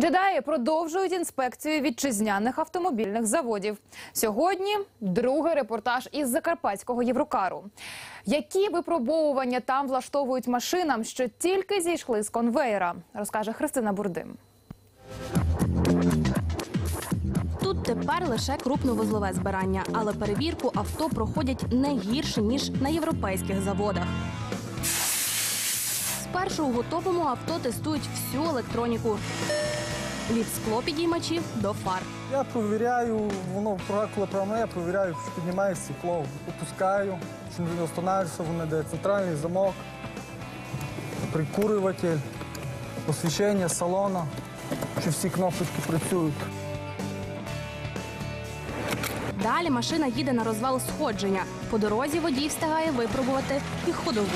Джедаї продовжують інспекцію вітчизняних автомобільних заводів. Сьогодні другий репортаж із закарпатського Єврокару. Які випробовування там влаштовують машинам, що тільки зійшли з конвеєра, розкаже Христина Бурдим. Тут тепер лише крупновузлове збирання, але перевірку авто проходять не гірше ніж на європейських заводах. Спершу у готовому авто тестують всю електроніку від склопідіймачів до фар. Я провіряю, воно коли програма, я провіряю, що піднімає стекло, опускаю, чи не встановлюється воно де центральний замок, прикурюватель, освітлення салону, чи всі кнопочки працюють. Далі машина їде на розвал сходження. По дорозі водій встигає випробувати і ходову.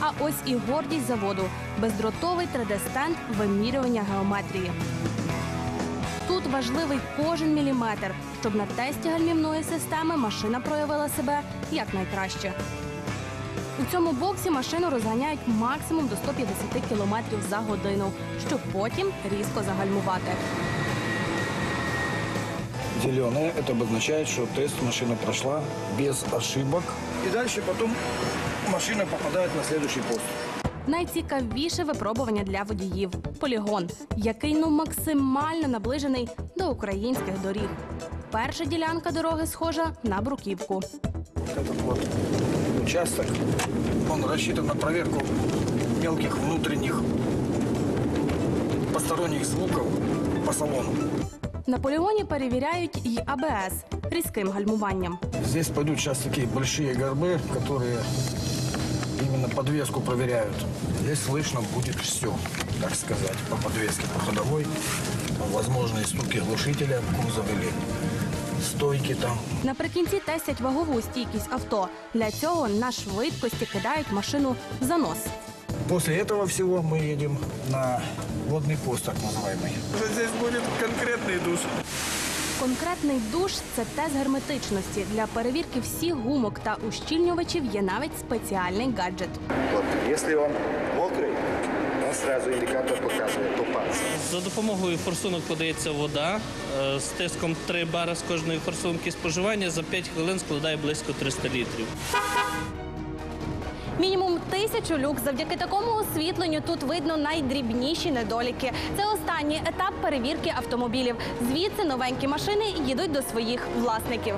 А ось і гордість заводу бездротовий 3D-стенд вимірювання геометрії. Тут важливий кожен міліметр, щоб на тесті гальмівної системи машина проявила себе якнайкраще. У цьому боксі машину розганяють максимум до 150 км за годину, щоб потім різко загальмувати. Зеленое – это обозначает, что тест машина прошла без ошибок. И дальше потом машина попадает на следующий пост. Найцікавіше випробування для водіїв полігон, який ну максимально наближений до українських доріг. Перша ділянка дороги схожа на бруківку. Вот этот вот участок, он рассчитан на проверку мелких внутренних посторонних звуков по салону. На полігоні перевіряють й АБС різким гальмуванням. Здесь пойдут сейчас такие большие горбы, которые именно подвеску проверяют. Здесь слышно будет все, так сказать, по подвеске, по ходовой. Там возможные стуки глушителя, кузов или стойки там. Наприкінці тестять вагову стійкість авто. Для цього на швидкості кидають машину в занос. После этого всего мы едем на водный пост, так называемый. Здесь будет конкретный душ. Конкретний душ це тест герметичності. Для перевірки всіх гумок та ущільнювачів є навіть спеціальний гаджет. Вот, если он мокрый, он сразу индикатор показывает купаться. За допомогою форсунок подається вода е, з тиском 3 бара з кожної форсунки. Споживання за 5 хвилин складає близько 300 літрів. Мінімум тисячу люк. Завдяки такому освітленню тут видно найдрібніші недоліки. Це останній етап перевірки автомобілів. Звідси новенькі машини їдуть до своїх власників.